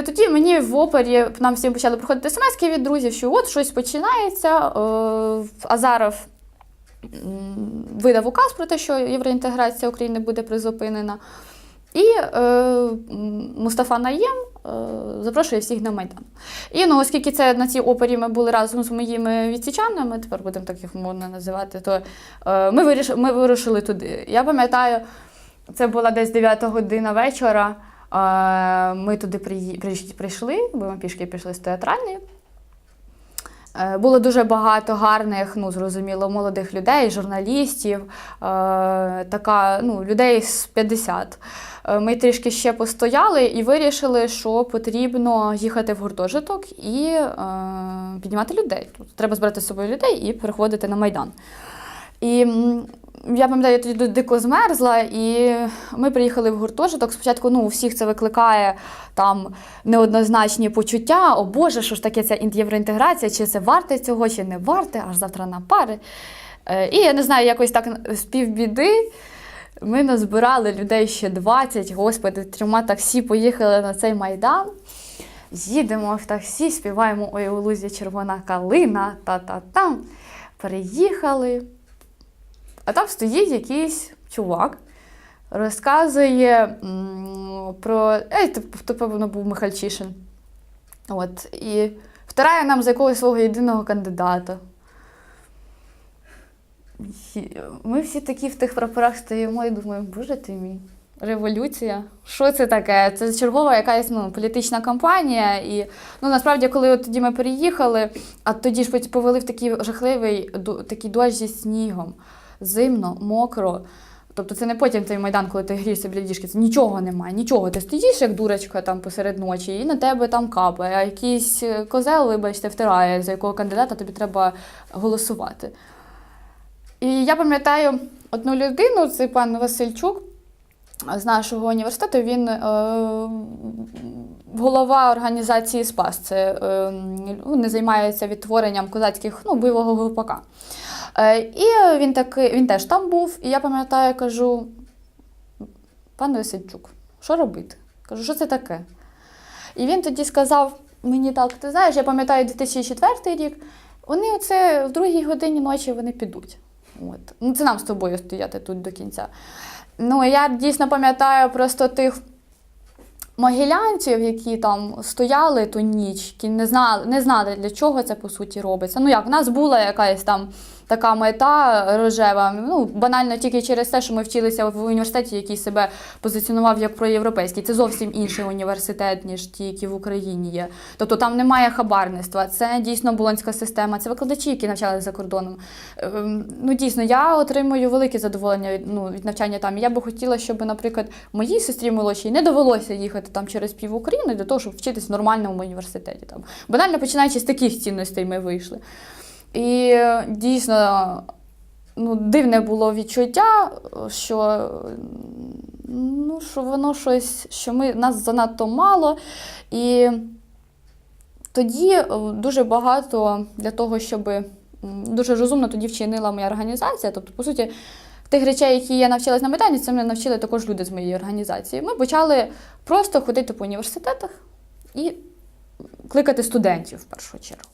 е, тоді мені в опері нам всім почали приходити смс від друзів, що от щось починається. Е, Азаров видав указ про те, що євроінтеграція України буде призупинена. І е, Мустафа Наєм е, запрошує всіх на Майдан. І ну, оскільки це на цій опері ми були разом з моїми відсічанами, тепер будемо так їх модно називати, то е, ми, виріш, ми вирушили туди. Я пам'ятаю, це була десь 9 година вечора. Е, Ми туди прийшли, бо ми пішки пішли з театральної. Е, Було дуже багато гарних, ну зрозуміло, молодих людей, журналістів, е, така, ну, людей з 50. Е, Ми трішки ще постояли і вирішили, що потрібно їхати в гуртожиток і е, піднімати людей. Тут треба збирати з собою людей і переходити на Майдан. І я пам'ятаю, я тоді дико змерзла, і ми приїхали в гуртожиток. Спочатку ну, у всіх це викликає там неоднозначні почуття. О Боже, що ж таке ця євроінтеграція, чи це варте цього, чи не варте, аж завтра на пари. Е, І я не знаю, якось так з півбіди. Ми назбирали людей ще 20, господи, трьома таксі поїхали на цей майдан. Їдемо в таксі, співаємо Ой у лузі червона калина, та-та-там. Переїхали. А там стоїть якийсь чувак, розказує про. Ей, то, то, певно, був Михальчишин. От, і втирає нам за якогось свого єдиного кандидата. Ми всі такі в тих прапорах стоїмо і думаємо, боже ти мій, революція. Що це таке? Це чергова якась ну, політична кампанія. І ну, насправді, коли от тоді ми переїхали, а тоді ж повели в такий жахливий такий дощ зі снігом, зимно, мокро. Тобто це не потім той майдан, коли ти грієшся біля діжки, це нічого немає, нічого. Ти стоїш як дурочка там посеред ночі, і на тебе там капає, а якийсь е, козел, вибачте, втирає, за якого кандидата тобі треба голосувати. І я пам'ятаю одну людину, це пан Васильчук з нашого університету. Він е, голова організації СПАС. Це е, не займається відтворенням козацьких ну, бойового гупака. Е, і він таки, він теж там був. І я пам'ятаю, кажу: пане Васильчук, що робити? Кажу, що це таке? І він тоді сказав мені так: ти знаєш, я пам'ятаю 2004 рік. Вони оце в другій годині ночі вони підуть. От. Ну, це нам з тобою стояти тут до кінця. Ну, я дійсно пам'ятаю просто тих могилянців, які там стояли ту ніч, які не знали, не знали, для чого це по суті робиться. Ну як, в нас була якась там така мета рожева. Ну, банально тільки через те, що ми вчилися в університеті, який себе позиціонував як проєвропейський. Це зовсім інший університет, ніж ті, які в Україні є. Тобто там немає хабарництва. Це дійсно болонська система, це викладачі, які навчалися за кордоном. Ем, Ну, дійсно, я отримую велике задоволення від, ну, від навчання там. Я би хотіла, щоб, наприклад, моїй сестрі молодшій не довелося їхати там через пів України для того, щоб вчитись в нормальному університеті. Там. Банально починаючи з таких цінностей ми вийшли. І е, дійсно ну, дивне було відчуття, що, ну, що воно щось, що ми, нас занадто мало. І тоді е, дуже багато для того, щоб дуже розумно тоді вчинила моя організація. Тобто, по суті, тих речей, які я навчилась на Майдані, це мене навчили також люди з моєї організації. Ми почали просто ходити по університетах і кликати студентів в першу чергу.